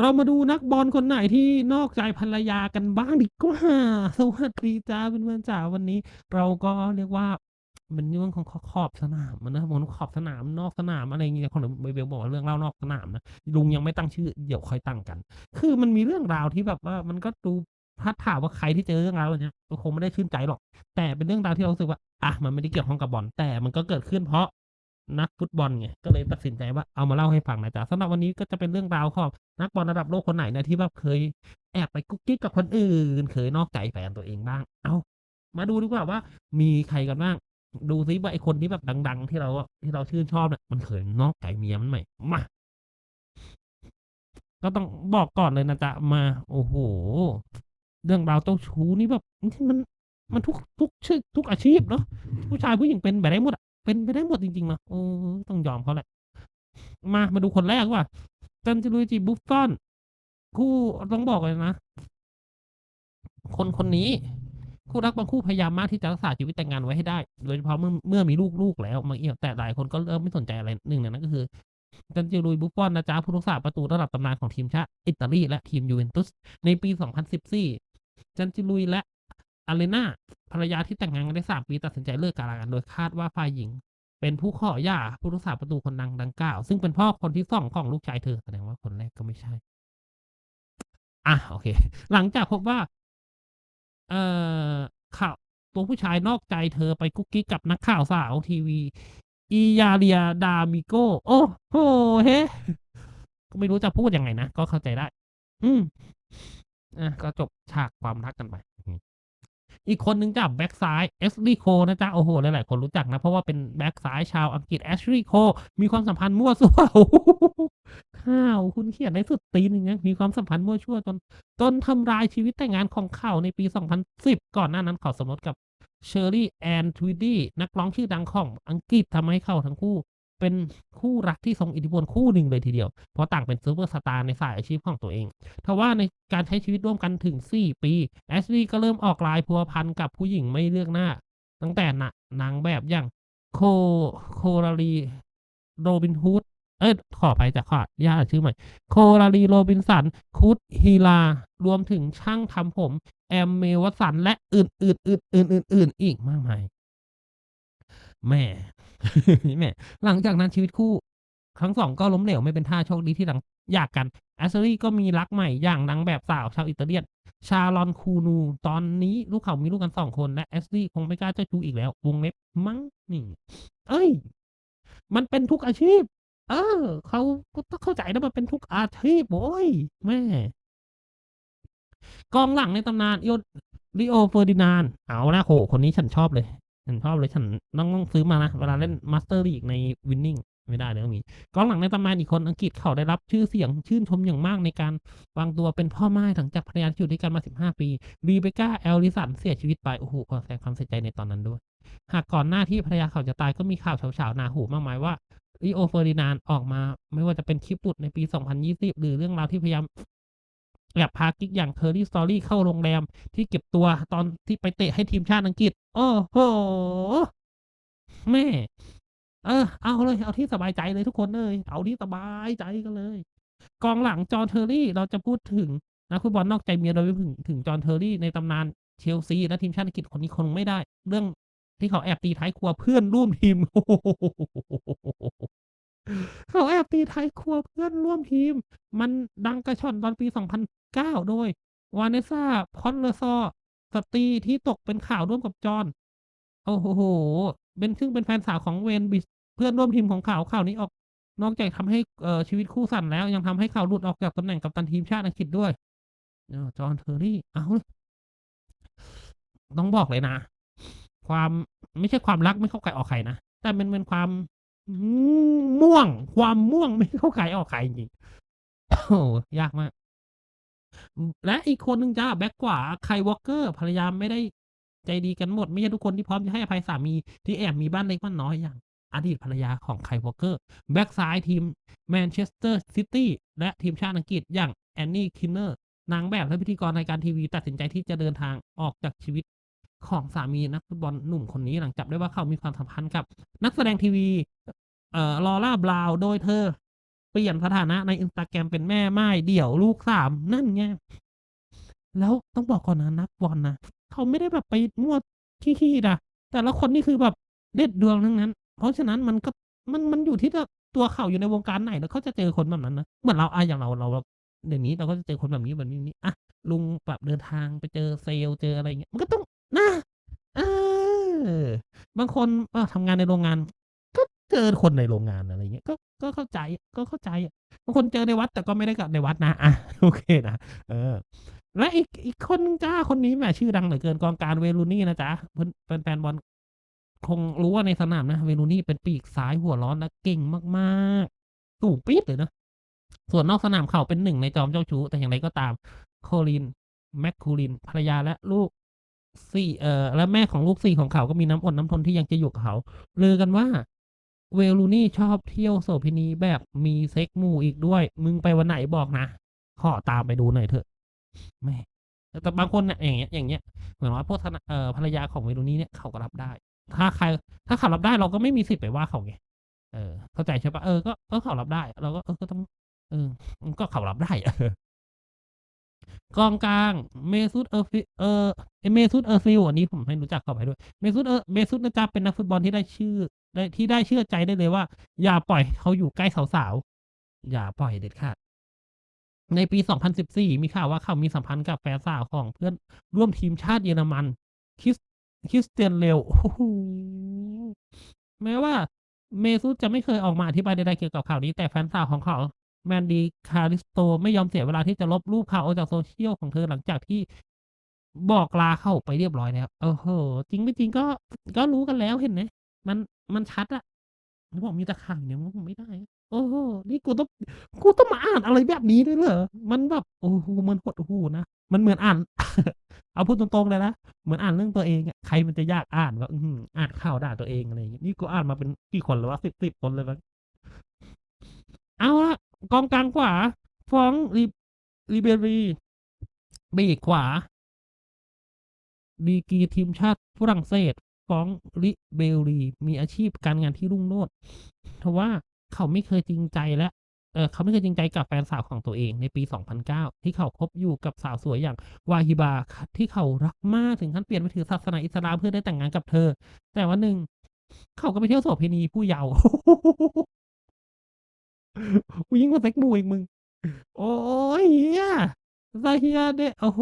เรามาดูนักบอลคนไหนที่นอกใจภรรยากันบ้างดีกว่าสวัสดีจ้าเพื่อนๆจ๋าวันนี้ เราก็เรียกว่าเป็นเรื่องของขอบสนามนะบผมขอบสนามนอกสนามอะไรอย่างเงี้ยคนเบลบอกว่าเรื่องเล่านอกสนามนะลุงยังไม่ตั้งชื่อเดี๋ยวค่อยตั้งกัน คือมันมีเรื่องราวที่แบบว่ามันก็ดูถ้าถามว่าใครที่เจอเรื่องราวแบบเนี้ยก็คงไม่ได้ชื่นใจหรอก แต่เป็นเรื่องราวที่เรารู้สึกว่าอะมันไม่ได้เกี่ยวข้องกับบอลแต่มันก็เกิดขึ้นเพราะ นักฟุตบอลไงก็เลยตัดสินใจว่าเอามาเล่าให้ฟังนะจ๊ะสำหรับวันนี้ก็จะเป็นเรื่องราวของนักบอลระดับโลกคนไหนนะที่แบบเคยแอบไปกุ๊กกิ๊กกับคนอื่น เคยนอกใจแฟนตัวเองบ้าง เอามาดูดีกว่าว่า มีใครกันบ้าง ดูซิว่าไอคนที่แบบดัง ๆ ที่เราที่เราชื่นชอบเนี่ยมันเคยนอกใจเมียมันไหมมาก็ต้องบอกก่อนเลยนะจ๊ะมา โอ้โห เรื่องราวเจ้าชู้นี่แบบมันมันทุกทุกชื่อทุกอาชีพเนาะผู้ชายผู้หญิงเป็นแบบได้หมดอะ เป็นไปได้หมดจริงๆนะโอ้ต้องยอมเขาแหละ มามาดูคนแรกว่าจันจิลุยจิบุฟฟอน คู่ต้องบอกเลยนะ คนคนนี้ คู่รักบางคู่พยายามมากที่จะรักษาชีวิตแต่งงานไว้ให้ได้ โดยเฉพาะเมื่อเมื่อมีลูกลูกแล้วมาเอี่ยวแต่หลายคนก็เริ่มไม่สนใจอะไรหนึ่งนนั้นก็คือจันจิลุยบุฟฟอนนะจ๊ะผู้รักษาประตูระดับตำนานของทีมชาติอิตาลีและทีมยูเวนตุสในปี 2014จันจิลุยและ อาเลนาภรรยาที่แต่งงานกันได้3ปีตัดสินใจเลิกกันโดยคาดว่าฝ่ายหญิง เป็นผู้ขอหย่าผู้รักษาประตูคนดังดังกล่าว ซึ่งเป็นพ่อคนที่สองของลูกชายเธอแสดงว่าคนแรกก็ไม่ใช่ อะโอเค หลังจากพบว่า เอ่อข่าวตัวผู้ชายนอกใจเธอไปกุ๊กกิ๊กกับนักข่าวสาวทีวีอียาเรียดามิโกโอ้โหเฮก็ไม่รู้จะพูดยังไงนะ ก็เข้าใจได้ อืมอะก็จบฉากความรักกันไป อีกคนนึงจากแบ็กซ้ายเอสลีโคนะจ๊ะ โอ้โห หลายๆคนรู้จักนะ เพราะว่าเป็นแบ็กซ้ายชาวอังกฤษแอชลีโคมีความสัมพันธ์มั่วซั่วโอ้โหข่าวคุณเขียนในสุดตีนอย่างเงี้ยมีความสัมพันธ์มั่วชั่วจนจนทำลายชีวิตแต่งงานของเขาในปี 2010 ก่อนหน้านั้นเขาสมรสกับเชอร์รี่แอนทวิดดี้นักร้องชื่อดังของอังกฤษทำให้เขาทั้งคู่ เป็นคู่รักที่ทรงอิทธิพลคู่หนึ่งเลยทีเดียว เพราะต่างเป็นซูเปอร์สตาร์ในสายอาชีพของตัวเองทว่าในการใช้ชีวิตร่วมกันถึง 4 ปีแอชลีย์ก็เริ่มออกลายพัวพันกับผู้หญิงไม่เลือกหน้า ตั้งแต่นะนางแบบอย่างโคโคลารีโรบินฮูดเอ้ยขอไปจากขออนุญาตชื่อใหม่ โคลารีโรบินสัน คุดฮีลา รวมถึงช่างทำผม แอมเมวัสัน และอื่นๆอื่นๆอื่นๆอื่นๆอีกมากมาย แม่แม่ หลังจากนั้นชีวิตคู่ทั้งสองก็ล้มเหลวไม่เป็นท่าโชคดีที่หลังอยากกันแอสเซอรี่ก็มีรักใหม่อย่างนางแบบสาวชาวอิตาเลียน ชาลอนคูนู ตอนนี้ลูกเขามีลูกกันสองคน และแอสลี่คงไม่กล้าเจ้าชู้อีกแล้ว วงเล็บมั้งนี่ เอ้ย มันเป็นทุกอาชีพ เออเขาก็ต้องเข้าใจนะมันเป็นทุกอาชีพโว้ยแม่กองหลังในตำนานโยริโอเฟอร์ดินาน เอาละโห คนนี้ฉันชอบเลย ฉันชอบเลยฉันต้องต้องซื้อมานะ เวลาเล่นมาสเตอร์ลีกในวินนิ่งไม่ได้เลยต้องมีกองหลังในตำนานอีกคนอังกฤษเขาได้รับชื่อเสียงชื่นชมอย่างมากในการวางตัวเป็นพ่อไม้หลังจากภรรยาที่อยู่ด้วยกันมา 15 ปีรีเบก้าแอลลิสันเสียชีวิตไปโอ้โหขอแสดงความเสียใจในตอนนั้นด้วย หากก่อนหน้าที่ภรรยาเขาจะตายก็มีข่าวเฉาๆหนาหูมากมายว่าริโอเฟอร์ดินานออกมา ไม่ว่าจะเป็นคลิปหลุดในปี 2020 หรือเรื่องราวที่พยายาม แอบพากิ๊กอย่างเคอร์รี่สตอรี่เข้าโรงแรมที่เก็บตัวตอนที่ไปเตะให้ทีมชาติอังกฤษ โอ้โห แม่ เออ เอาเลย เอาที่สบายใจเลยทุกคนเลย เอาที่สบายใจกันเลย กองหลังจอห์นเทอร์รี่เราจะพูดถึงนักฟุตบอลนอกใจเมียโดยไม่ถึงถึงจอห์นเทอร์รี่ในตำนานเชลซีและทีมชาติอังกฤษคนนี้คงไม่ได้ เรื่องที่เขาแอบตีท้ายครัวเพื่อนร่วมทีมเขาแอบตีท้ายครัวเพื่อนร่วมทีม มันดังกระชอนตอนปี 2009 โดยวาเนซ่า พอนเลอซอสตรีที่ตกเป็นข่าวร่วมกับจอห์นโอ้โห เป็นซึ่งเป็นแฟนสาวของเวนบิสเพื่อนร่วมทีมของข่าวข่าวนี้ออก นอกจากทำให้เออชีวิตคู่สั่นแล้ว ยังทำให้เขาหลุดออกจากตำแหน่งกัปตันทีมชาติอังกฤษด้วยจอห์นเทอร์รี่ เอาต้องบอกเลยนะ ความไม่ใช่ความรักไม่เข้าใครออกใครนะ แต่มันเป็นความม่วง ความม่วงไม่เข้าใครออกใครจริงโอ้โหยากมาก และอีกคนหนึ่งจ้าแบ็กขวาไควอลเกอร์ภรรยาไม่ได้ใจดีกันหมด ไม่ใช่ทุกคนที่พร้อมจะให้อภัยสามีที่แอบมีบ้านเล็กบ้านน้อยอย่างอดีตภรรยาของไควอลเกอร์แบ็กซ้ายทีมแมนเชสเตอร์ซิตี้และทีมชาติอังกฤษอย่างแอนนี่คินเนอร์นางแบบและพิธีกรรายการทีวีตัดสินใจที่จะเดินทางออกจากชีวิตของสามีนักฟุตบอลหนุ่มคนนี้หลังจับได้ว่าเขามีความสัมพันธ์กับ นักแสดงทีวีเอ่อลอร่าบราวน์โดยเธอ เปลี่ยนสถานะใน Instagram เป็นแม่ไม่ายเดี่ยวลูก3นั่นไงแล้วต้องบอกก่อนนะนักบอลนะเขาไม่ได้แบบไปมั่วขี้ๆนะแต่ละคนนี่คือแบบเด็ดดวงทั้งนั้น เพราะฉะนั้นมันก็มันมันอยู่ที่ตัวเขาอยู่ในวงการไหนแล้วเขาจะเจอคนแบบนั้นนะเหมือนเราอาอย่างเราเราเดี๋ยวนี้เราก็จะเจอคนแบบนี้แบบนี้ๆอะลุงแบบเดินทางไปเจอเซลเจออะไรเงี้ยมันก็ต้องนะเออบางคนเออทำงานในโรงงาน ก็เจอคนในโรงงานอะไรเงี้ยก็ ก็เข้าใจก็เข้าใจบางคนเจอในวัดแต่ก็ไม่ได้กับในวัดนะอะโอเคนะเออ และอีกอีกคนจ้ะคนนี้แหมชื่อดังเหลือเกินกองกาง Wayne Rooney นะจ๊ะเพื่อนแฟนบอลคงรู้ว่าในสนามนะ Wayne Rooney เป็นปีกซ้ายหัวร้อนและเก่งมากๆสูงปี๊ดเลยนะส่วนนอกสนามเขาเป็นหนึ่งในจอมเจ้าชู้แต่อย่างไรก็ตาม Colin McCulin ภรรยาและลูก4เอ่อและแม่ของลูก4ของเขาก็มีน้ำอดน้ำทนที่ยังจะอยู่กับเขาเลือกันว่า Wayne Rooney ชอบเที่ยวโสเภณีแบบมีเซ็กส์หมู่อีกด้วย มึงไปวันไหนบอกนะ ขอตามไปดูหน่อยเถอะแม่แต่บางคนเนี่ยอย่างเงี้ยอย่างเงี้ยเหมือนว่าพวกทนะเอ่อภรรยาของ Wayne Rooney เนี่ยเขาก็รับได้ ถ้าใคร ถ้าเขารับได้เราก็ไม่มีสิทธิ์ไปว่าเขาไงเออ เข้าใจใช่ปล่า?เออก็ก็เขารับได้ เราก็เออก็ต้องเออก็เขารับได้กองกลาง Mesut Özil เอ่อ Mesut Özil อันนี้ผมไม่รู้จักเขออภัยด้วย Mesut เออ Mesut นะจ๊ะเป็นนักฟุตบอลที่ได้ชื่อ ได้ที่ได้เชื่อใจได้เลยว่า อย่าปล่อยเขาอยู่ใกล้สาวๆ อย่าปล่อยเด็ดขาด ในปี 2014 มีข่าวว่าเขามีสัมพันธ์กับแฟนสาวของเพื่อนร่วมทีมชาติเยอรมัน Chris Christian Bale โอ้โฮแม้ว่า Mesut จะไม่เคยออกมาอธิบายใดๆเกี่ยวกับข่าวนี้ แต่แฟนสาวของเขา Mandy Calisto ไม่ยอมเสียเวลาที่จะลบรูปเขาออกจาก Social ของเธอหลังจากที่บอกลาเขาไปเรียบร้อยแล้วโอ้โฮจริงไม่จริงก็ก็รู้กันแล้วเห็นไหมมัน มันชัดอะเขาบอกมีต่ข่าวอย่างเดียมันไม่ได้ โอ้โฮนี่กูต้องกูต้องมาอ่านอะไรแบบนี้ด้วยเหรอ?มันแบบโอ้โฮมันหดหูนะ มันเหมือนอ่าน เอาพูดตรงๆเลยนะ เหมือนอ่านเรื่องตัวเองอะใครมันจะยากอ่านวะอื้อฮืออ่านข่าวด่าตัวเองอะไรอย่างงี้นี่กูอ่านมาเป็นกี่คนแล้ววะ10 10คนเลยมั้งเอาละกองกลางขวา Franck Ri Ribéry ปีขวา ดีกีทีมชาติฝรั่งเศส Franck Ribéry มีอาชีพการงานที่รุ่งโรจน์ทว่าเขาไม่เคยจริงใจและเออเขาไม่เคยจริงใจกับแฟนสาวของตัวเองในปี 2009 ที่เขาคบอยู่กับสาวสวยอย่าง Wahiba คที่เขารักมากถึงขั้นเปลี่ยนไปถือศาสนาอิสลามเพื่อได้แต่งงานกับเธอ แต่วันหนึ่งเขาก็ไปเที่ยวโสเภณีผู้เยาว์กูยิ่งกว่าเซ็กมูอีกมึง โอ๊ยเหี้ย Zahir เนี่ยโอ้โฮ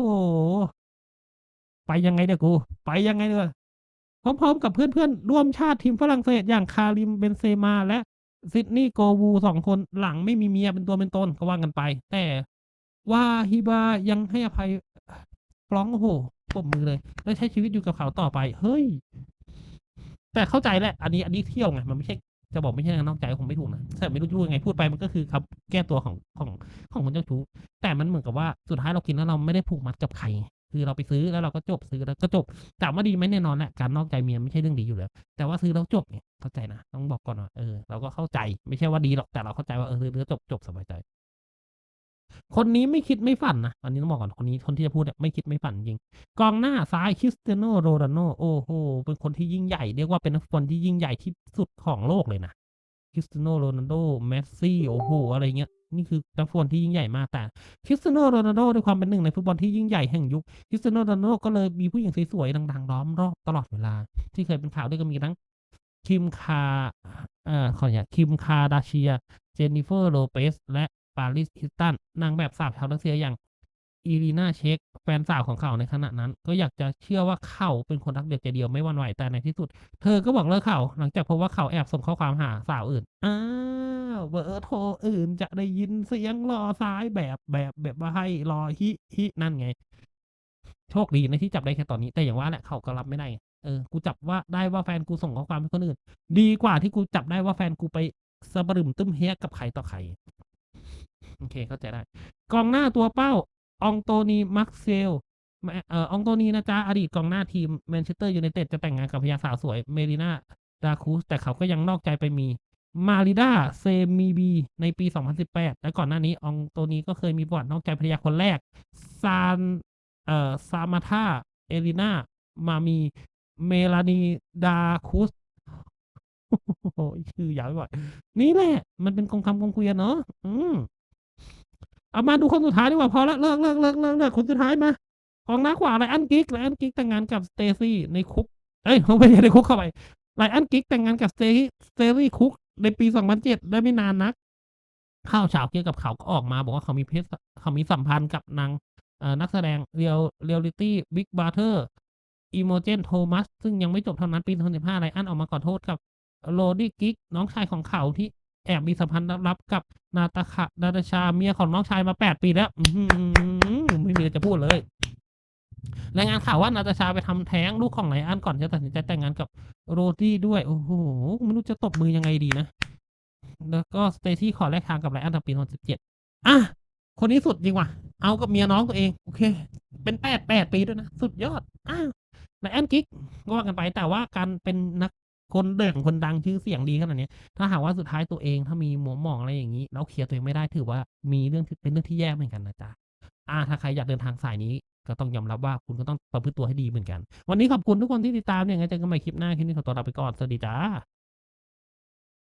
ไปยังไงเนี่ยกู ไปยังไงเนี่ย พร้อมๆกับเพื่อนๆ ร่วมชาติทีมฝรั่งเศสอย่าง Karim Benzema และ Sydney Govou 2คนหลังไม่มีเมียเป็นตัวเป็นตนก็ว่างกันไป แต่ Wahiba ยังให้อภัย Franck โอ้โฮปรบมือเลย และใช้ชีวิตอยู่กับเขาต่อไป เฮ้ย แต่เข้าใจแหละ อันนี้อันนี้เที่ยวไง มันไม่ใช่จะบอกไม่ใช่การนอกใจคงไม่ถูกนะแต่ไม่รู้จะพูดยังไงพูดไปมันก็คือคำแก้ตัวของของของคนเจ้าชู้แต่มันเหมือนกับว่าสุดท้ายเรากินแล้วเราไม่ได้ผูกมัดกับใคร คือเราไปซื้อแล้วเราก็จบซื้อแล้วก็จบถามว่าดีไหมแน่นอนแหละการนอกใจเมียไม่ใช่เรื่องดีอยู่แล้ว แต่ว่าซื้อแล้วจบไงเข้าใจนะต้องบอกก่อนว่าเออเราก็เข้าใจไม่ใช่ว่าดีหรอกแต่เราเข้าใจว่าเออซื้อแล้วจบๆสบายใจ คนนี้ไม่คิดไม่ฝันนะอันนี้ต้องบอกก่อนคนนี้คนที่จะพูดเนี่ยไม่คิดไม่ฝันจริง กองหน้าซ้าย Cristiano Ronaldo โอ้โฮเป็นคนที่ยิ่งใหญ่เรียกว่าเป็นนักฟุตบอลที่ยิ่งใหญ่ที่สุดของโลกเลยนะ Cristiano Ronaldo Messi โอ้โฮอะไรเงี้ยนี่คือนักฟุตบอลที่ยิ่งใหญ่มากแต่คริสเตียโนโรนัลโด้วยความเป็นหนึ่งในฟุตบอลที่ยิ่งใหญ่แห่งยุคคริสเตียโนโรนัลโดก็เลยมีผู้หญิงสวยๆดังๆล้อมรอบตลอดเวลา ที่เคยเป็นข่าวด้วยก็มีทั้งคิมคาเอ่อขออนุญาตคิมคาดาเชีย เจนนิเฟอร์โลเปสและปาริสฮิสตันนางแบบสาวชาวรัสเซียอย่าง Irina Shayk แฟนสาวของเขาในขณะนั้น ก็อยากจะเชื่อว่าเขาเป็นคนรักเดียวใจเดียวไม่วั่นไหวแต่ในที่สุด เธอก็บอกเลิกเขาหลังจากพบว่าเขาแอบส่งข้อความหาสาวอื่น อ้าวเบอร์โทรอื่นจะได้ยินเสียงรอซ้ายแบบแบบแบบว่าให้รอฮิฮินั่นไง โชคดีนะที่จับได้แค่ตอนนี้ แต่อย่างว่าแหละเขาก็รับไม่ได้เออกูจับว่าได้ว่าแฟนกูส่งข้อความให้คนอื่น ดีกว่าที่กูจับได้ว่าแฟนกูไปสะบหรึ่มตึ้มเฮียกับใครต่อใครโอเคเข้าใจได้ กองหน้าตัวเป้า Anthony Martial แมเอ่อ Anthony นะจ๊ะอดีตกองหน้าทีม Manchester United จะแต่งงานกับภรรยาสาวสวย Melina Dacus แต่เขาก็ยังนอกใจไปมี Marida Semibi ในปี 2018 และก่อนหน้านี้ Anthony ก็เคยมีประวัตินอกใจภรรยาคนแรก San เอ่อ Samantha Elena Mami Melanie Dacus โอ้โฮชื่อยาวไม่ไหวนี่แหละ มันเป็นกองคำกองเกวียนเนาะอืม เอามาดูคนสุดท้ายดีกว่าพอแล้วเลิกเลิกเลิกเลิกเลิกคนสุดท้ายมา ของน้าขวา Ryan Giggs Ryan Giggs แต่งงานกับ Stacey ในคุก เอ้ยไม่ใช่ในคุกเข้าไป Ryan Giggs แต่งงานกับ Stacey Stacey Cook ในปี 2007 ได้ไม่นานนัก ข่าวเฉาเกี่ยวกับเขาก็ออกมา บอกว่าเขามีเพศเขามีสัมพันธ์กับนางนักแสดงเรียลเรียลลิตี้บิ๊กบาร์เทอร์อีโมเจนโทมัสซึ่งยังไม่จบเท่านั้นปี2015ไรอันออกมาขอโทษกับโรดี้กิกน้องชายของเขาที่ แอบมีสัมพันธ์ลับๆกับนาตาคานาตาชาเมียของน้องชายมา8ปีแล้วไม่มีอะไรจะพูดเลยรายงานข่าวว่านาตาชาไปทำแท้งลูกของไรอันก่อนจะตัดสินใจแต่งงานกับโรดี้ด้วย โอ้โหไม่รู้จะตบมือยังไงดีนะ แล้วก็สเตซี่ขอแลกทางกับไรอันตอนปี2017อะคนนี้สุดจริงว่ะ เอากับเมียน้องตัวเอง โอเค เป็นแปดแปดปีด้วยนะ สุดยอด อ้าวไรอันกิกก็ว่ากันไปแต่ว่าการเป็นนัก คนเด่งคนดังชื่อเสียงดีขนาดนี้ถ้าหากว่าสุดท้ายตัวเองถ้ามีหมวหมองอะไรอย่างนี้ แล้วเคลียร์ตัวเองไม่ได้ถือว่ามีเรื่องเป็นเรื่องที่แย่เหมือนกันนะจ๊ะอ่าถ้าใครอยากเดินทางสายนี้ก็ต้องยอมรับว่าคุณก็ต้องประพฤติตัวให้ดีเหมือนกัน วันนี้ขอบคุณทุกคนที่ติดตามเนี่ยไงเจอกันใหม่คลิปหน้าคลิปนี้ขอตัวลาไปก่อนสวัสดีจ้า